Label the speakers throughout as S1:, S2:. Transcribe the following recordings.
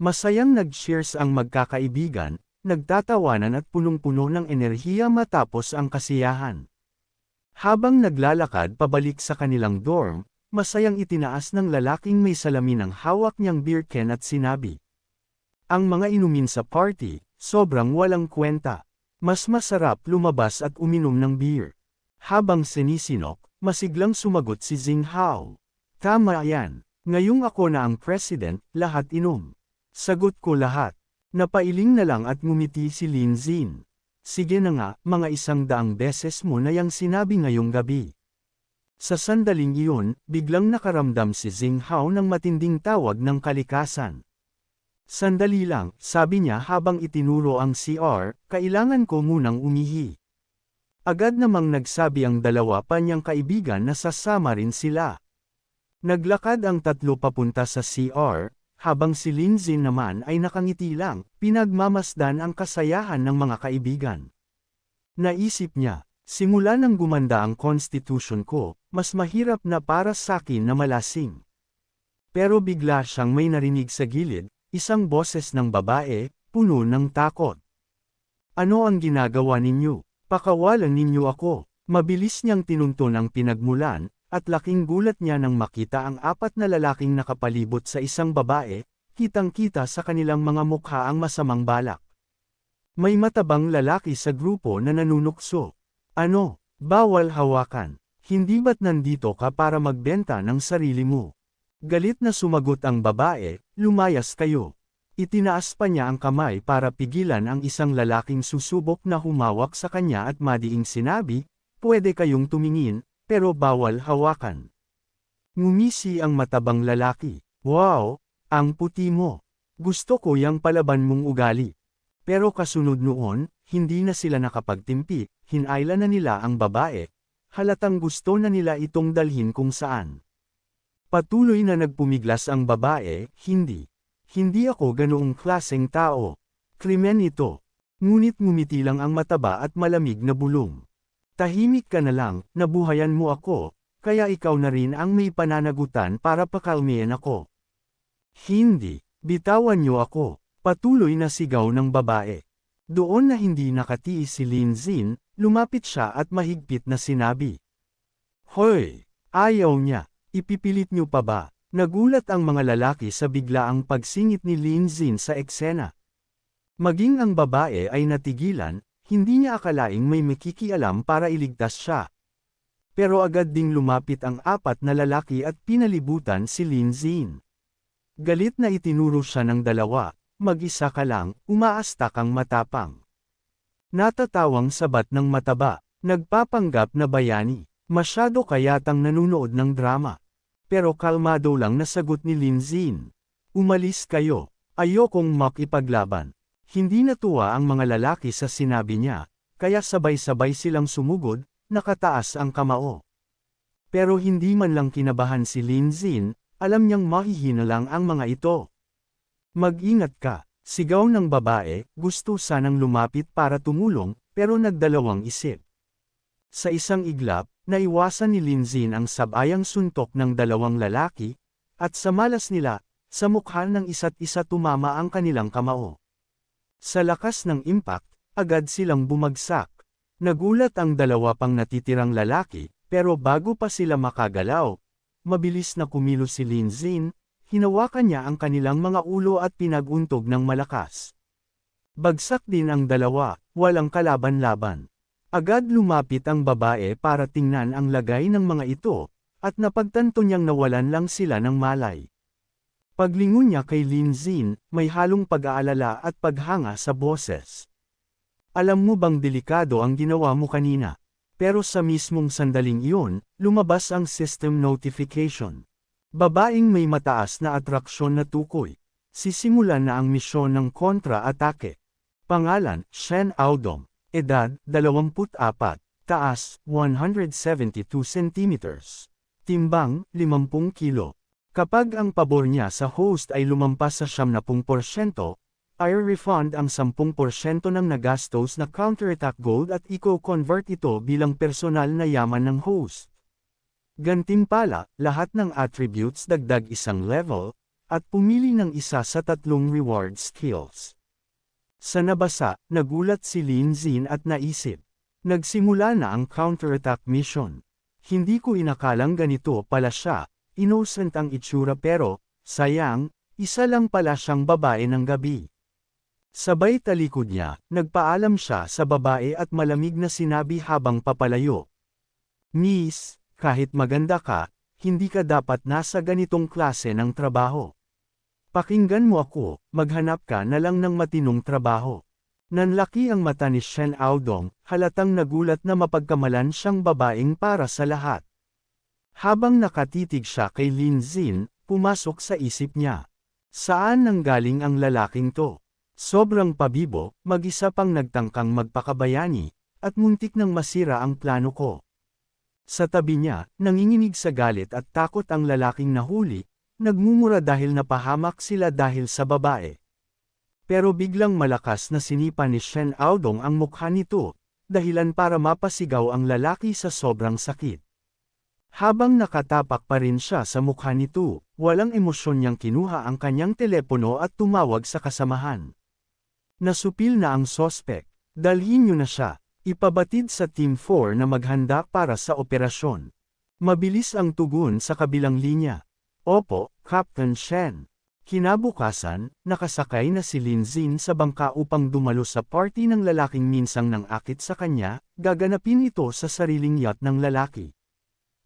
S1: Masayang nag-cheers ang magkakaibigan, nagtatawanan at punong-puno ng enerhiya matapos ang kasiyahan. Habang naglalakad pabalik sa kanilang dorm, masayang itinaas ng lalaking may salamin ang hawak niyang beer can at sinabi. Ang mga inumin sa party, sobrang walang kwenta. Mas masarap lumabas at uminom ng beer. Habang sinisinok, masiglang sumagot si Zing Hao. Tama yan. Ngayong ako na ang president, lahat inom. Sagot ko lahat. Napailing na lang at ngumiti si Lin Zin. Sige na nga, mga isang daang beses mo na yang sinabi ngayong gabi. Sa sandaling iyon, biglang nakaramdam si Zing Hao ng matinding tawag ng kalikasan. Sandali lang, sabi niya habang itinuro ang CR, kailangan ko munang umihi. Agad namang nagsabi ang dalawa pa niyang kaibigan na sasama rin sila. Naglakad ang tatlo papunta sa CR, habang si Lindsay naman ay nakangiti lang, pinagmamasdan ang kasayahan ng mga kaibigan. Naisip niya, simula nang gumanda ang constitution ko, mas mahirap na para sakin na malasing. Pero bigla siyang may narinig sa gilid, isang boses ng babae, puno ng takot. Ano ang ginagawa ninyo? Pakawalan ninyo ako. Mabilis niyang tinuntun ang pinagmulan, at laking gulat niya nang makita ang apat na lalaking nakapalibot sa isang babae, kitang-kita sa kanilang mga mukha ang masamang balak. May matabang lalaki sa grupo na nanunukso. Ano, bawal hawakan. Hindi ba't nandito ka para magbenta ng sarili mo? Galit na sumagot ang babae, lumayas kayo. Itinaas pa niya ang kamay para pigilan ang isang lalaking susubok na humawak sa kanya at madiing sinabi, pwede kayong tumingin, pero bawal hawakan. Ngumisi ang matabang lalaki, wow, ang puti mo. Gusto ko yang palaban mong ugali. Pero kasunod noon, hindi na sila nakapagtimpi, hinayla na nila ang babae, halatang gusto na nila itong dalhin kung saan. Patuloy na nagpumiglas ang babae, hindi. Hindi ako ganoong klaseng tao. Krimen ito. Ngunit ngumiti lang ang mataba at malamig na bulong. Tahimik ka na lang, nabuhayan mo ako, kaya ikaw na rin ang may pananagutan para pakalmihan ako. Hindi, bitawan niyo ako, patuloy na sigaw ng babae. Doon na hindi nakatiis si Lin Zin, lumapit siya at mahigpit na sinabi. Hoy! Ayaw niya. Ipipilit niyo pa ba? Nagulat ang mga lalaki sa biglaang pagsingit ni Lin Zin sa eksena. Maging ang babae ay natigilan, hindi niya akalaing may makikialam para iligtas siya. Pero agad ding lumapit ang apat na lalaki at pinalibutan si Lin Zin. Galit na itinuro siya ng dalawa, mag-isa ka lang, umaasta kang matapang. Natatawang sabat ng mataba, nagpapanggap na bayani. Masyado kayatang nanunood ng drama. Pero kalmado lang nasagot ni Lin Zin. Umalis kayo. Ayokong makipaglaban. Hindi natuwa ang mga lalaki sa sinabi niya, kaya sabay-sabay silang sumugod, nakataas ang kamao. Pero hindi man lang kinabahan si Lin Zin, alam niyang mahihina lang ang mga ito. Mag-ingat ka, sigaw ng babae, gusto sanang lumapit para tumulong, pero nagdalawang isip. Sa isang iglap, Naiwasan ni Linzin ang sabayang suntok ng dalawang lalaki, at sa malas nila, sa mukha ng isa't isa tumama ang kanilang kamao. Sa lakas ng impact, agad silang bumagsak. Nagulat ang dalawa pang natitirang lalaki, pero bago pa sila makagalaw, mabilis na kumilos si Linzin, hinawakan niya ang kanilang mga ulo at pinaguntog ng malakas. Bagsak din ang dalawa, walang kalaban-laban. Agad lumapit ang babae para tingnan ang lagay ng mga ito, at napagtanto niyang nawalan lang sila ng malay. Paglingon niya kay Lin Zin, may halong pag-aalala at paghanga sa boses. Alam mo bang delikado ang ginawa mo kanina? Pero sa mismong sandaling iyon, lumabas ang system notification. Babaeng may mataas na atraksyon na tukoy. Sisimulan na ang misyon ng kontra-atake. Pangalan, Shen Audong. Edad, 24. Taas, 172 cm. Timbang, 50 kilo. Kapag ang pabor niya sa host ay lumampas sa 70%, ay refund ang 10% ng nagastos na counterattack gold at i-convert ito bilang personal na yaman ng host. Gantimpala, lahat ng attributes dagdag isang level, at pumili ng isa sa tatlong reward skills. Sa nabasa, nagulat si Lin Zin at naisip. Nagsimula na ang counterattack mission. Hindi ko inakalang ganito pala siya, innocent ang itsura pero, sayang, isa lang pala siyang babae ng gabi. Sabay talikod niya, nagpaalam siya sa babae at malamig na sinabi habang papalayo. Miss, kahit maganda ka, hindi ka dapat nasa ganitong klase ng trabaho. Pakinggan mo ako, maghanap ka na lang ng matinong trabaho. Nanlaki ang mata ni Shen Aodong, halatang nagulat na mapagkamalan siyang babaeng para sa lahat. Habang nakatitig siya kay Lin Zin, pumasok sa isip niya. Saan nanggaling ang lalaking to? Sobrang pabibo, mag-isa pang nagtangkang magpakabayani, at muntik nang masira ang plano ko. Sa tabi niya, nanginginig sa galit at takot ang lalaking nahuli, nagmumura dahil napahamak sila dahil sa babae. Pero biglang malakas na sinipa ni Shen Aodong ang mukha nito, dahilan para mapasigaw ang lalaki sa sobrang sakit. Habang nakatapak pa rin siya sa mukha nito, walang emosyon niyang kinuha ang kanyang telepono at tumawag sa kasamahan. Nasupil na ang sospek, dalhin niyo na siya, ipabatid sa Team 4 na maghanda para sa operasyon. Mabilis ang tugon sa kabilang linya. Opo, Captain Shen. Kinabukasan, nakasakay na si Lin Zin sa bangka upang dumalo sa party ng lalaking minsang nang akit sa kanya, gaganapin ito sa sariling yacht ng lalaki.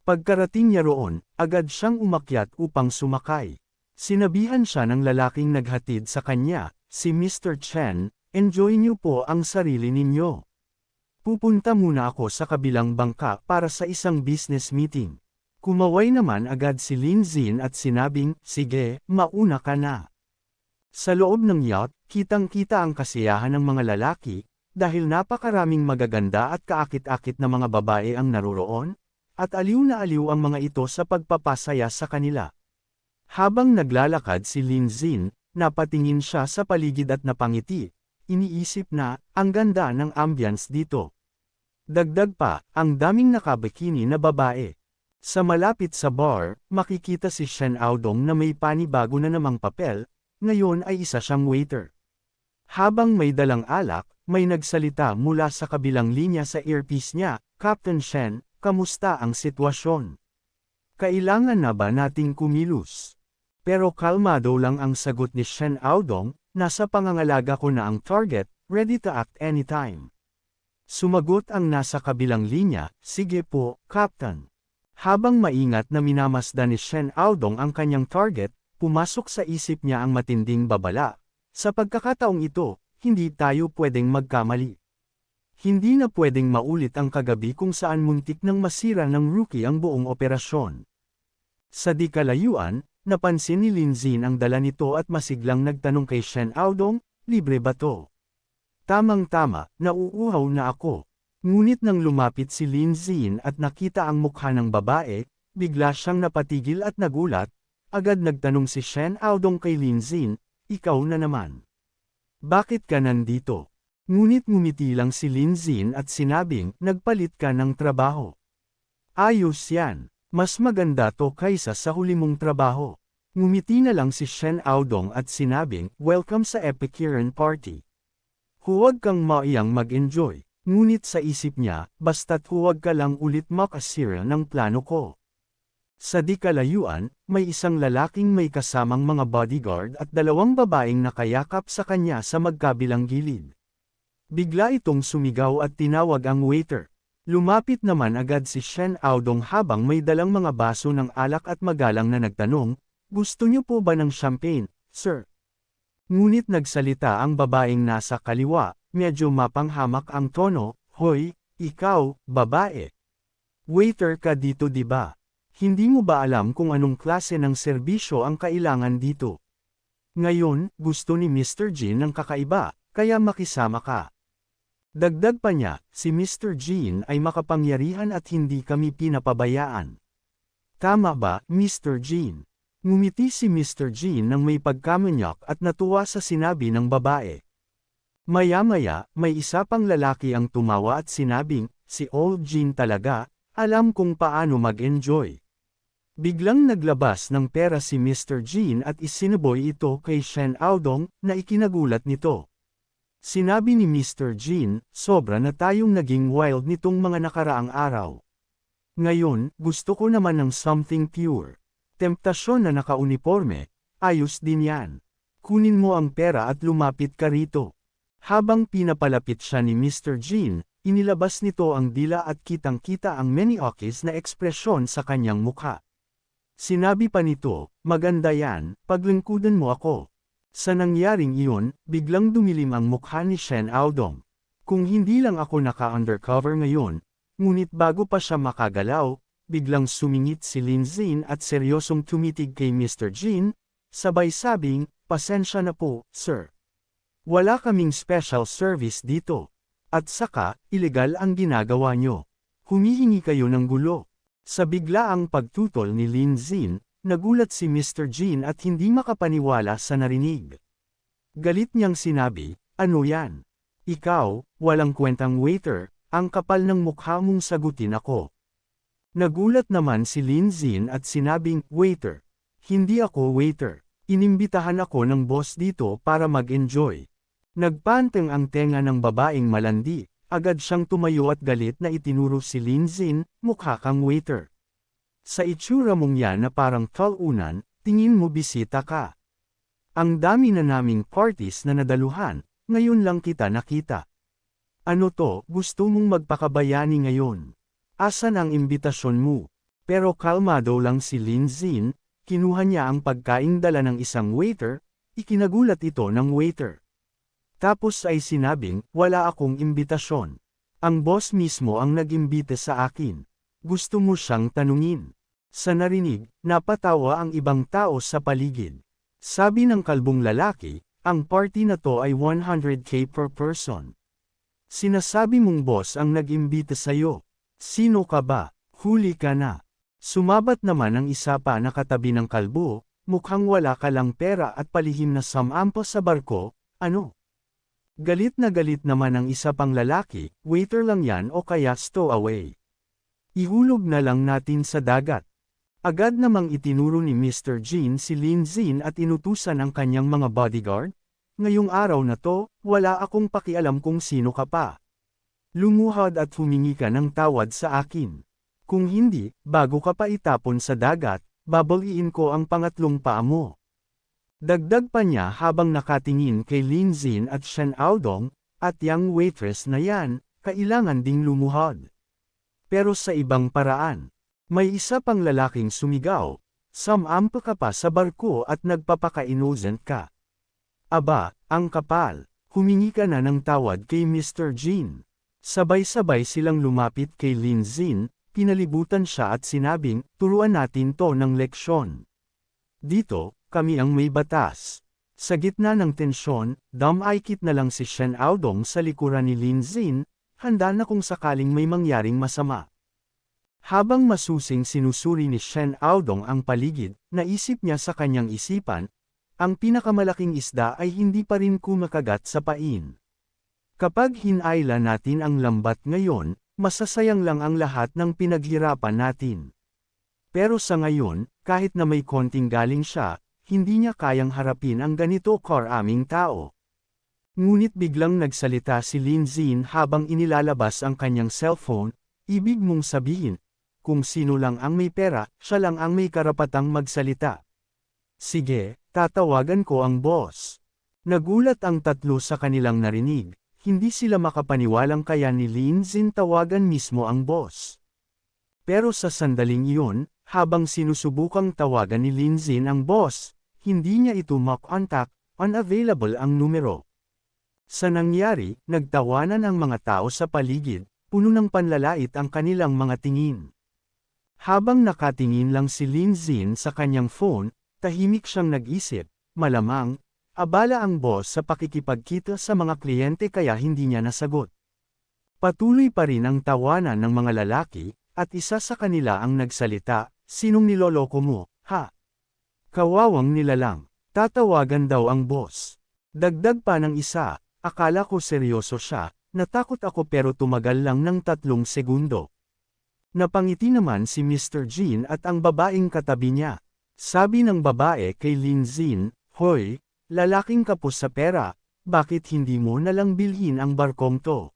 S1: Pagkarating niya roon, agad siyang umakyat upang sumakay. Sinabihan siya ng lalaking naghatid sa kanya, si Mr. Chen, enjoy niyo po ang sarili ninyo. Pupunta muna ako sa kabilang bangka para sa isang business meeting. Kumaway naman agad si Lin Zin at sinabing, sige, mauna ka na. Sa loob ng yacht, kitang-kita ang kasiyahan ng mga lalaki, dahil napakaraming magaganda at kaakit-akit na mga babae ang naroroon, at aliw na aliw ang mga ito sa pagpapasaya sa kanila. Habang naglalakad si Lin Zin, napatingin siya sa paligid at napangiti, iniisip na, ang ganda ng ambience dito. Dagdag pa, ang daming nakabikini na babae. Sa malapit sa bar, makikita si Shen Aodong na may panibago na namang papel, ngayon ay isa siyang waiter. Habang may dalang alak, may nagsalita mula sa kabilang linya sa earpiece niya, Captain Shen, kamusta ang sitwasyon? Kailangan na ba nating kumilos? Pero kalmado lang ang sagot ni Shen Aodong, nasa pangangalaga ko na ang target, ready to act anytime. Sumagot ang nasa kabilang linya, sige po, Captain. Habang maingat na minamasdan ni Shen Aodong ang kanyang target, pumasok sa isip niya ang matinding babala. Sa pagkakataong ito, hindi tayo pwedeng magkamali. Hindi na pwedeng maulit ang kagabi kung saan muntik nang masira ng rookie ang buong operasyon. Sa di kalayuan, napansin ni Lin Zin ang dala nito at masiglang nagtanong kay Shen Aodong, libre ba to? Tamang-tama, nauuhaw na ako. Ngunit nang lumapit si Lin Zin at nakita ang mukha ng babae, bigla siyang napatigil at nagulat, agad nagtanong si Shen Aodong kay Lin Zin, ikaw na naman. Bakit ka nandito? Ngunit ngumiti lang si Lin Zin at sinabing, nagpalit ka ng trabaho. Ayos yan, mas maganda to kaysa sa huli mong trabaho. Ngumiti na lang si Shen Aodong at sinabing, welcome sa Epicurean Party. Huwag kang maiyang mag-enjoy. Ngunit sa isip niya, basta't huwag ka lang ulit makasira ng plano ko. Sa di kalayuan, may isang lalaking may kasamang mga bodyguard at dalawang babaeng nakayakap sa kanya sa magkabilang gilid. Bigla itong sumigaw at tinawag ang waiter. Lumapit naman agad si Shen Aodong habang may dalang mga baso ng alak at magalang na nagtanong, Gusto niyo po ba ng champagne, sir? Ngunit nagsalita ang babaeng nasa kaliwa, medyo mapanghamak ang tono, Hoy, ikaw, babae. Waiter ka dito di ba? Hindi mo ba alam kung anong klase ng serbisyo ang kailangan dito? Ngayon, gusto ni Mr. Jin ng kakaiba, kaya makisama ka. Dagdag pa niya, si Mr. Jean ay makapangyarihan at hindi kami pinapabayaan. Tama ba, Mr. Jean? Ngumiti si Mr. Jean nang may pagkamanyak at natuwa sa sinabi ng babae. Maya-maya, may isa pang lalaki ang tumawa at sinabing, si Old Jean talaga, alam kung paano mag-enjoy. Biglang naglabas ng pera si Mr. Jean at isinuboy ito kay Shen Aodong na ikinagulat nito. Sinabi ni Mr. Jean, sobra na tayong naging wild nitong mga nakaraang araw. Ngayon, gusto ko naman ng something pure. Temptasyon na nakauniforme, ayos din yan. Kunin mo ang pera at lumapit ka rito. Habang pinapalapit siya ni Mr. Jean, inilabas nito ang dila at kitang-kita ang many-okis na ekspresyon sa kanyang mukha. Sinabi pa nito, maganda yan, paglingkudan mo ako. Sa nangyaring iyon, biglang dumilim ang mukha ni Shen Aodong. Kung hindi lang ako naka-undercover ngayon, ngunit bago pa siya makagalaw, biglang sumingit si Lin Zin at seryosong tumitig kay Mr. Jin, sabay sabing, pasensya na po, sir. Wala kaming special service dito. At saka, ilegal ang ginagawa nyo. Humihingi kayo ng gulo. Sa biglaang pagtutol ni Lin Zin, nagulat si Mr. Jin at hindi makapaniwala sa narinig. Galit niyang sinabi, ano yan? Ikaw, walang kwentang waiter, ang kapal ng mukha mong sagutin ako. Nagulat naman si Lin Zin at sinabing, waiter. Hindi ako waiter. Inimbitahan ako ng boss dito para mag-enjoy. Nagpanteng ang tenga ng babaeng malandi, agad siyang tumayo at galit na itinuro si Lin Zin, mukha kang waiter. Sa itsura mong yan na parang talunan, tingin mo bisita ka. Ang dami na naming parties na nadaluhan, ngayon lang kita nakita. Ano to, gusto mong magpakabayani ngayon? Asan ang imbitasyon mo? Pero kalmado lang si Lin Zin, kinuha niya ang pagkaing dala ng isang waiter, ikinagulat ito ng waiter. Tapos ay sinabing, wala akong imbitasyon. Ang boss mismo ang nag-imbita sa akin. Gusto mo siyang tanungin. Sa narinig, napatawa ang ibang tao sa paligid. Sabi ng kalbong lalaki, ang party na to ay 100k per person. Sinasabi mong boss ang nag-imbita sa'yo. Sino ka ba? Huli ka na. Sumabat naman ang isa pa na katabi ng kalbo, mukhang wala ka lang pera at palihim na samampo sa barko, ano? Galit na galit naman ang isa pang lalaki, waiter lang yan o kaya stowaway. Ihulog na lang natin sa dagat. Agad namang itinuro ni Mr. Jean si Lin Zin at inutusan ang kanyang mga bodyguard. Ngayong araw na to, wala akong pakialam kung sino ka pa. Lumuhad at humingi ka ng tawad sa akin. Kung hindi, bago ka pa itapon sa dagat, babaliin ko ang pangatlong paa mo. Dagdag pa niya habang nakatingin kay Lin Zin at Shen Aodong, at yang waitress na yan, kailangan ding lumuhod. Pero sa ibang paraan, may isa pang lalaking sumigaw, samampa ka pa sa barko at nagpapaka-innocent ka. Aba, ang kapal, humingi ka na ng tawad kay Mr. Jean. Sabay-sabay silang lumapit kay Lin Zin, pinalibutan siya at sinabing, turuan natin to ng leksyon. Dito, kami ang may batas. Sa gitna ng tensyon, damaykit na lang si Shen Aodong sa likuran ni Lin Zin, handa na kung sakaling may mangyaring masama. Habang masusing sinusuri ni Shen Aodong ang paligid, naisip niya sa kanyang isipan, ang pinakamalaking isda ay hindi pa rin kumakagat sa pain. Kapag hinayla natin ang lambat ngayon, masasayang lang ang lahat ng pinaghirapan natin. Pero sa ngayon, kahit na may konting galing siya, hindi niya kayang harapin ang ganito karaming tao. Ngunit biglang nagsalita si Lin Zin habang inilalabas ang kanyang cellphone, ibig mong sabihin, kung sino lang ang may pera, siya lang ang may karapatang magsalita. Sige, tatawagan ko ang boss. Nagulat ang tatlo sa kanilang narinig, hindi sila makapaniwalang kaya ni Lin Zin tawagan mismo ang boss. Pero sa sandaling iyon, habang sinusubukang tawagan ni Lin Zin ang boss, hindi niya ito makontak, unavailable ang numero. Sa nangyari, nagtawanan ang mga tao sa paligid, puno ng panlalait ang kanilang mga tingin. Habang nakatingin lang si Lin Zin sa kanyang phone, tahimik siyang nag-isip, malamang, abala ang boss sa pakikipagkita sa mga kliyente kaya hindi niya nasagot. Patuloy pa rin ang tawanan ng mga lalaki, at isa sa kanila ang nagsalita, Sinong niloloko mo, ha? Kawawang nilalang. Tatawagan daw ang boss. Dagdag pa ng isa, akala ko seryoso siya, natakot ako pero tumagal lang ng tatlong segundo. Napangiti naman si Mr. Jean at ang babaeng katabi niya. Sabi ng babae kay Lin Zin, Hoy, lalaking kapos sa pera, bakit hindi mo nalang bilhin ang barkong to?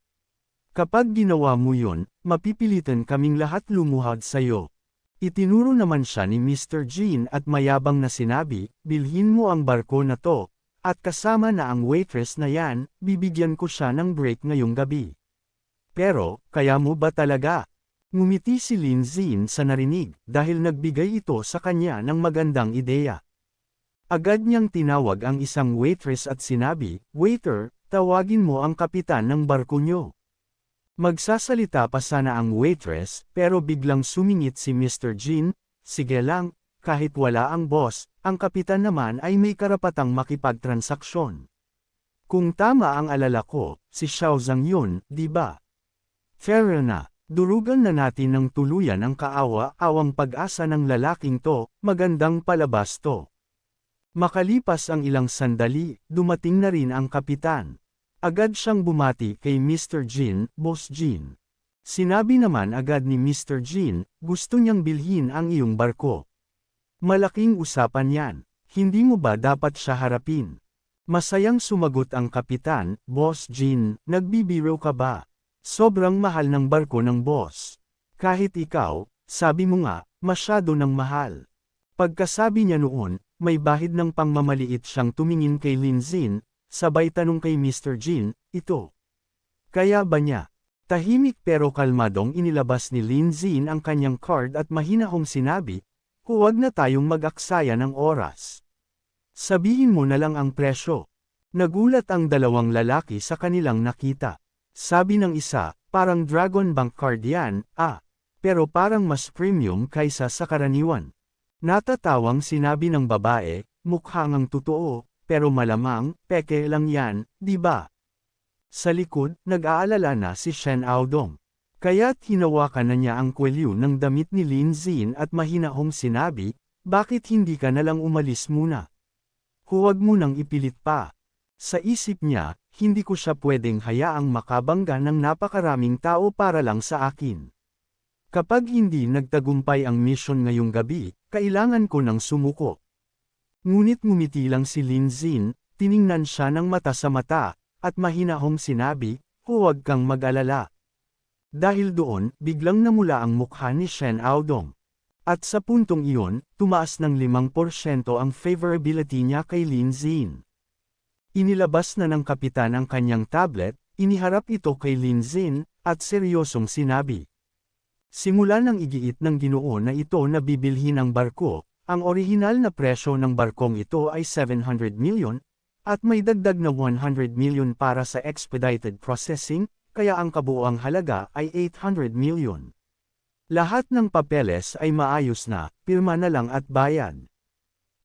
S1: Kapag ginawa mo yun, mapipilitan kaming lahat lumuhad sa'yo. Itinuro naman siya ni Mr. Jean at mayabang na sinabi, bilhin mo ang barko na to, at kasama na ang waitress na yan, bibigyan ko siya ng break ngayong gabi. Pero, kaya mo ba talaga? Ngumiti si Lin Zin sa narinig, dahil nagbigay ito sa kanya ng magandang ideya. Agad niyang tinawag ang isang waitress at sinabi, Waiter, tawagin mo ang kapitan ng barko niyo. Magsasalita pa sana ang waitress, pero biglang sumingit si Mr. Jin, sige lang, kahit wala ang boss, ang kapitan naman ay may karapatang makipagtransaksyon. Kung tama ang alala ko, si Xiao Zhang yun, di ba? Fair na. Durugan na natin ng tuluyan ang kaawa-awang pag-asa ng lalaking to, magandang palabas to. Makalipas ang ilang sandali, dumating na rin ang kapitan. Agad siyang bumati kay Mr. Jin, Boss Jin. Sinabi naman agad ni Mr. Jin, gusto niyang bilhin ang iyong barko. Malaking usapan yan, hindi mo ba dapat siya harapin? Masayang sumagot ang kapitan, Boss Jin, nagbibiro ka ba? Sobrang mahal ng barko ng boss. Kahit ikaw, sabi mo nga, masyado ng mahal. Pagkasabi niya noon, may bahid ng pangmamaliit siyang tumingin kay Lin Zin, sabay tanong kay Mr. Jin, ito. Kaya ba niya? Tahimik pero kalmadong inilabas ni Lin Zin ang kanyang card at mahinahong sinabi, huwag na tayong mag-aksaya ng oras. Sabihin mo na lang ang presyo. Nagulat ang dalawang lalaki sa kanilang nakita. Sabi ng isa, parang Dragon Bank card yan, ah, pero parang mas premium kaysa sa karaniwan. Natatawang sinabi ng babae, mukhang ang totoo, pero malamang, peke lang yan, di ba? Sa likod, nag-aalala na si Shen Aodong. Kaya't hinawakan na niya ang kwelyo ng damit ni Lin Zin at mahinahong sinabi, bakit hindi ka nalang umalis muna? Huwag mo nang ipilit pa. Sa isip niya, hindi ko siya pwedeng hayaang makabangga ng napakaraming tao para lang sa akin. Kapag hindi nagtagumpay ang mission ngayong gabi, kailangan ko ng sumuko. Ngunit ngumiti lang si Lin Zin, tiningnan siya ng mata sa mata, at mahinahong sinabi, huwag kang mag-alala. Dahil doon, biglang namula ang mukha ni Shen Aodong. At sa puntong iyon, tumaas ng 5% ang favorability niya kay Lin Zin. Inilabas na ng kapitan ang kanyang tablet, iniharap ito kay Lin Zin, at seryosong sinabi. Simula ng igiit ng ginoo na ito na bibilhin ang barko, ang orihinal na presyo ng barkong ito ay 700 million, at may dagdag na 100 million para sa expedited processing, kaya ang kabuoang halaga ay 800 million. Lahat ng papeles ay maayos na, pirma na lang at bayad.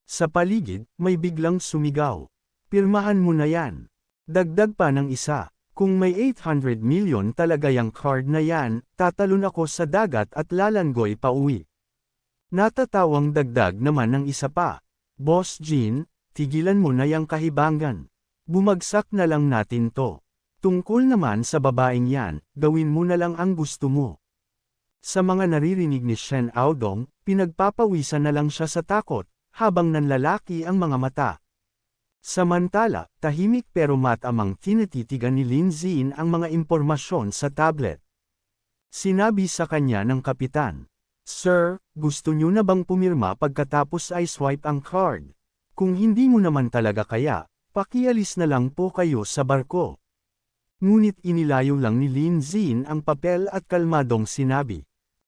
S1: Sa paligid, may biglang sumigaw. Pirmahan mo na yan. Dagdag pa ng isa. Kung may 800 million talaga yung card na yan, tatalon ako sa dagat at lalanggoy pa uwi. Natatawang dagdag naman ng isa pa. Boss Jean, tigilan mo na yung kahibangan. Bumagsak na lang natin to. Tungkol naman sa babaeng yan, gawin mo na lang ang gusto mo. Sa mga naririnig ni Shen Aodong, pinagpapawisan na lang siya sa takot, habang nanlalaki ang mga mata. Samantala, tahimik pero matamang tinititigan ni Lin Zin ang mga impormasyon sa tablet. Sinabi sa kanya ng kapitan, Sir, gusto niyo na bang pumirma pagkatapos ay swipe ang card? Kung hindi mo naman talaga kaya, pakialis na lang po kayo sa barko. Ngunit inilayo lang ni Lin Zin ang papel at kalmadong sinabi,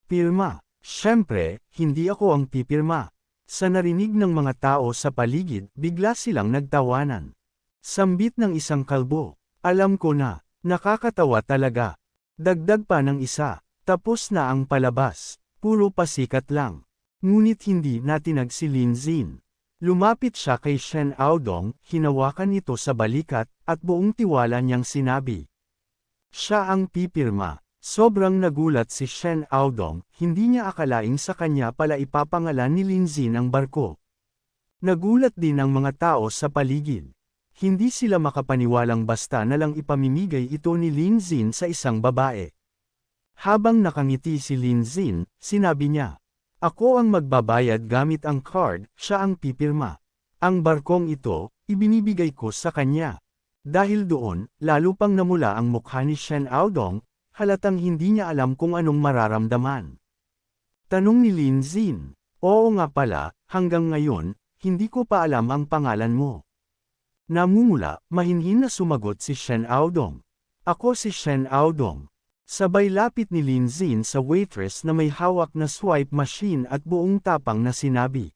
S1: Pirma, syempre, hindi ako ang pipirma. Sa narinig ng mga tao sa paligid, bigla silang nagtawanan. Sambit ng isang kalbo. Alam ko na, nakakatawa talaga. Dagdag pa ng isa, tapos na ang palabas. Puro pasikat lang. Ngunit hindi natinag si Lin Zin. Lumapit siya kay Shen Aodong, hinawakan ito sa balikat, at buong tiwala niyang sinabi. Siya ang pipirma. Sobrang nagulat si Shen Aodong, hindi niya akalaing sa kanya pala ipapangalan ni Linzin ang barko. Nagulat din ang mga tao sa paligid. Hindi sila makapaniwalang basta na lang ipamimigay ito ni Linzin sa isang babae. Habang nakangiti si Lin Zin, sinabi niya, Ako ang magbabayad gamit ang card, siya ang pipirma. Ang barkong ito, ibinibigay ko sa kanya. Dahil doon, lalo pang namula ang mukha ni Shen Aodong, halatang hindi niya alam kung anong mararamdaman. Tanong ni Lin Zin, Oo nga pala, hanggang ngayon, hindi ko pa alam ang pangalan mo. Namumula, mahinhin na sumagot si Shen Aodong. Ako si Shen Aodong. Sabay lapit ni Lin Zin sa waitress na may hawak na swipe machine at buong tapang na sinabi.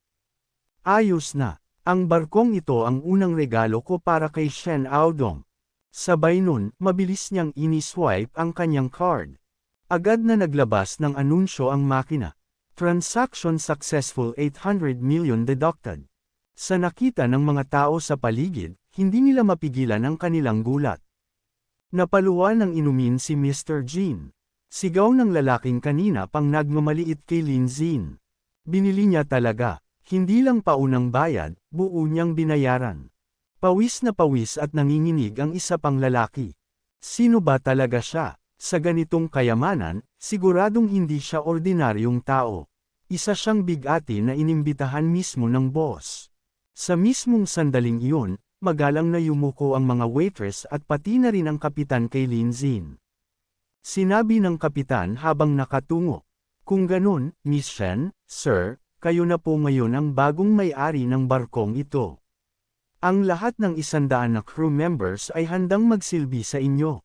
S1: Ayos na, ang barkong ito ang unang regalo ko para kay Shen Aodong. Sabay nun, mabilis niyang ini-swipe ang kanyang card. Agad na naglabas ng anunsyo ang makina. Transaction successful 800 million deducted. Sa nakita ng mga tao sa paligid, hindi nila mapigilan ang kanilang gulat. Napaluwa ng inumin si Mr. Jean. Sigaw ng lalaking kanina pang nagmamaliit kay Lin Zin. Binili niya talaga, hindi lang paunang bayad, buo niyang binayaran. Pawis na pawis at nanginginig ang isa pang lalaki. Sino ba talaga siya? Sa ganitong kayamanan, siguradong hindi siya ordinaryong tao. Isa siyang bigati na inimbitahan mismo ng boss. Sa mismong sandaling iyon, magalang na yumuko ang mga waitress at pati na rin ang kapitan kay Lin Zin. Sinabi ng kapitan habang nakatungo, Kung ganun, Miss Shen, Sir, kayo na po ngayon ang bagong may-ari ng barkong ito. Ang lahat ng isandaan na crew members ay handang magsilbi sa inyo.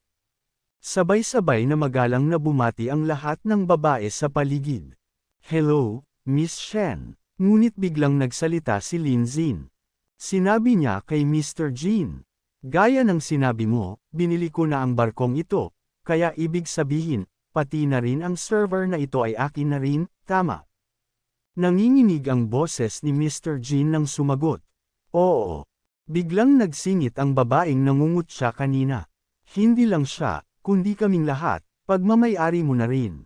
S1: Sabay-sabay na magalang na bumati ang lahat ng babae sa paligid. Hello, Miss Shen. Ngunit biglang nagsalita si Lin Zin. Sinabi niya kay Mr. Jean. Gaya ng sinabi mo, binili ko na ang barkong ito, kaya ibig sabihin, pati na rin ang server na ito ay akin na rin, tama. Nanginginig ang boses ni Mr. Jean nang sumagot. Oo. Biglang nagsingit ang babaeng nangungut siya kanina. Hindi lang siya, kundi kaming lahat, pagmamayari mo na rin.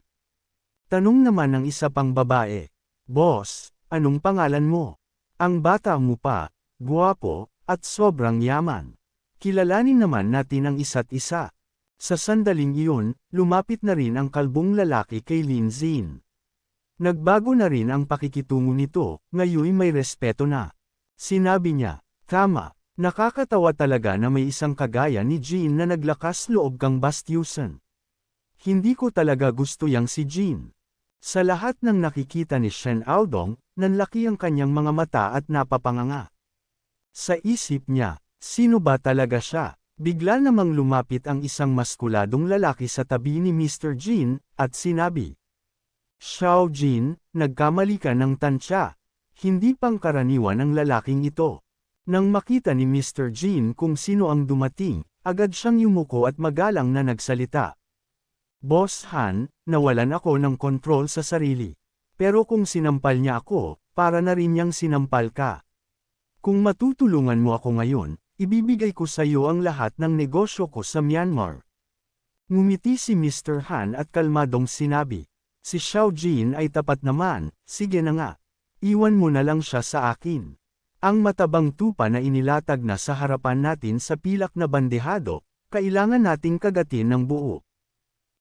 S1: Tanong naman ng isa pang babae. Boss, anong pangalan mo? Ang bata mo pa, guwapo, at sobrang yaman. Kilalanin naman natin ang isa't isa. Sa sandaling iyon, lumapit na rin ang kalbong lalaki kay Lin Zin. Nagbago na rin ang pakikitungo nito, ngayon may respeto na. Sinabi niya, tama, nakakatawa talaga na may isang kagaya ni Jean na naglakas loob kang bastyusan. Hindi ko talaga gusto yang si Jean. Sa lahat ng nakikita ni Shen Aodong, nanlaki ang kanyang mga mata at napapanganga. Sa isip niya, sino ba talaga siya? Bigla namang lumapit ang isang maskuladong lalaki sa tabi ni Mr. Jin, at sinabi. Xiao Jin, nagkamali ka ng tansya. Hindi pangkaraniwan ang lalaking ito. Nang makita ni Mr. Jin kung sino ang dumating, agad siyang yumuko at magalang na nagsalita. Boss Han, nawalan ako ng kontrol sa sarili. Pero kung sinampal niya ako, para na rin niyang sinampal ka. Kung matutulungan mo ako ngayon, ibibigay ko sa iyo ang lahat ng negosyo ko sa Myanmar. Ngumiti si Mr. Han at kalmadong sinabi. Si Xiao Jin ay tapat naman, sige na nga. Iwan mo na lang siya sa akin. Ang matabang tupa na inilatag na sa harapan natin sa pilak na bandehado, kailangan nating kagatin ng buo.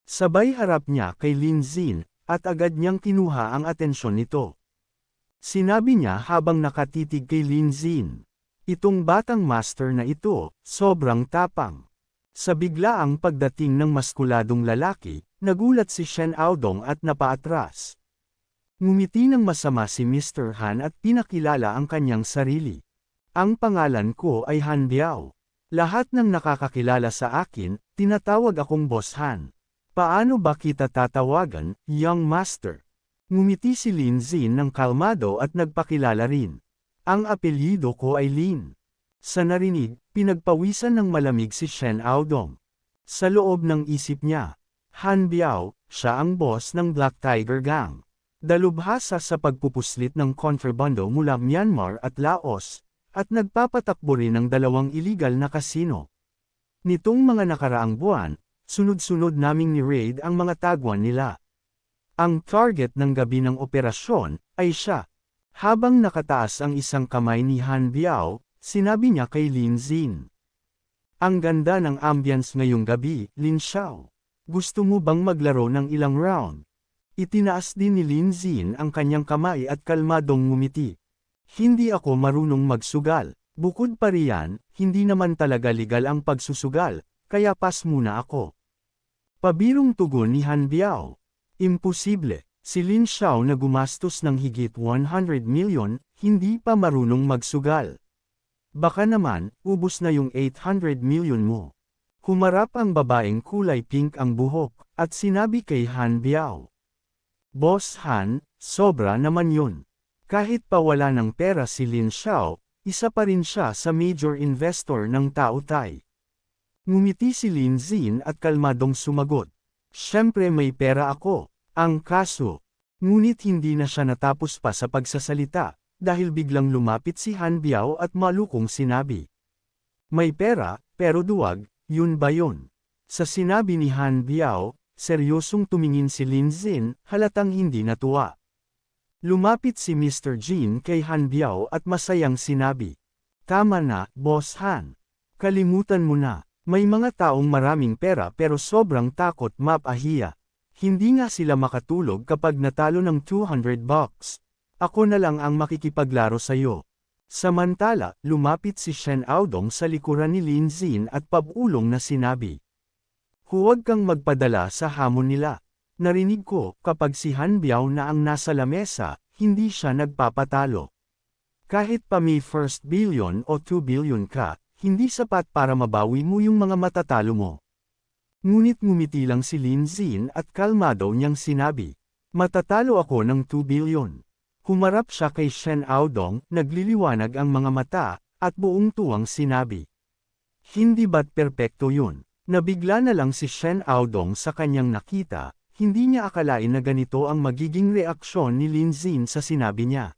S1: Sabay harap niya kay Lin Zin, at agad niyang kinuha ang atensyon nito. Sinabi niya habang nakatitig kay Lin Zin. Itong batang master na ito, sobrang tapang. Sa biglaang pagdating ng maskuladong lalaki, nagulat si Shen Aodong at napaatras. Ngumiti ng masama si Mr. Han at pinakilala ang kanyang sarili. Ang pangalan ko ay Han Biao. Lahat ng nakakakilala sa akin, tinatawag akong Boss Han. Paano ba kita tatawagan, Young Master? Ngumiti si Lin Zin ng kalmado at nagpakilala rin. Ang apelyido ko ay Lin. Sa narinig, pinagpawisan ng malamig si Shen Aodong. Sa loob ng isip niya, Han Biao, siya ang boss ng Black Tiger Gang. Dalubhasa sa pagpupuslit ng kontrabando mula Myanmar at Laos, at nagpapatakbo rin ng dalawang iligal na kasino. Nitong mga nakaraang buwan, sunod-sunod naming ni-raid ang mga tagwan nila. Ang target ng gabi ng operasyon ay siya. Habang nakataas ang isang kamay ni Han Biao, sinabi niya kay Lin Zin. Ang ganda ng ambience ngayong gabi, Lin Xiao. Gusto mo bang maglaro ng ilang round? Itinaas din ni Lin Zin ang kanyang kamay at kalmadong ngumiti. Hindi ako marunong magsugal. Bukod pa riyan, hindi naman talaga legal ang pagsusugal, kaya pas muna ako. Pabirong tugon ni Han Biao. Imposible, si Lin Xiao na gumastos ng higit 100 million, hindi pa marunong magsugal. Baka naman, ubos na yung 800 million mo. Humarap ang babaeng kulay pink ang buhok, at sinabi kay Han Biao. Boss Han, sobra naman yun. Kahit pa wala ng pera si Lin Xiao, isa pa rin siya sa major investor ng Tao Tai. Ngumiti si Lin Zin at kalmadong sumagot. Siyempre may pera ako. Ang kaso. Ngunit hindi na siya natapos pa sa pagsasalita, dahil biglang lumapit si Han Biao at malukong sinabi. May pera, pero duwag, yun ba yun? Sa sinabi ni Han Biao, seryosong tumingin si Lin Zin, halatang hindi natuwa. Lumapit si Mr. Jin kay Han Biao at masayang sinabi. Tama na, Boss Han. Kalimutan mo na. May mga taong maraming pera pero sobrang takot mapahiya. Hindi nga sila makatulog kapag natalo ng 200 bucks. Ako na lang ang makikipaglaro sa'yo. Samantala, lumapit si Shen Aodong sa likuran ni Lin Zin at pabulong na sinabi. Huwag kang magpadala sa hamon nila. Narinig ko, kapag si Han Biao na ang nasa lamesa, hindi siya nagpapatalo. Kahit pa may first billion o 2 billion ka, hindi sapat para mabawi mo yung mga matatalo mo. Ngunit ngumiti lang si Lin Zin at kalmado niyang sinabi, Matatalo ako ng 2 billion. Humarap siya kay Shen Aodong, nagliliwanag ang mga mata, at buong tuwang sinabi. Hindi ba't perpekto yun? Nabigla na lang si Shen Aodong sa kanyang nakita, hindi niya akalain na ganito ang magiging reaksyon ni Lin Zin sa sinabi niya.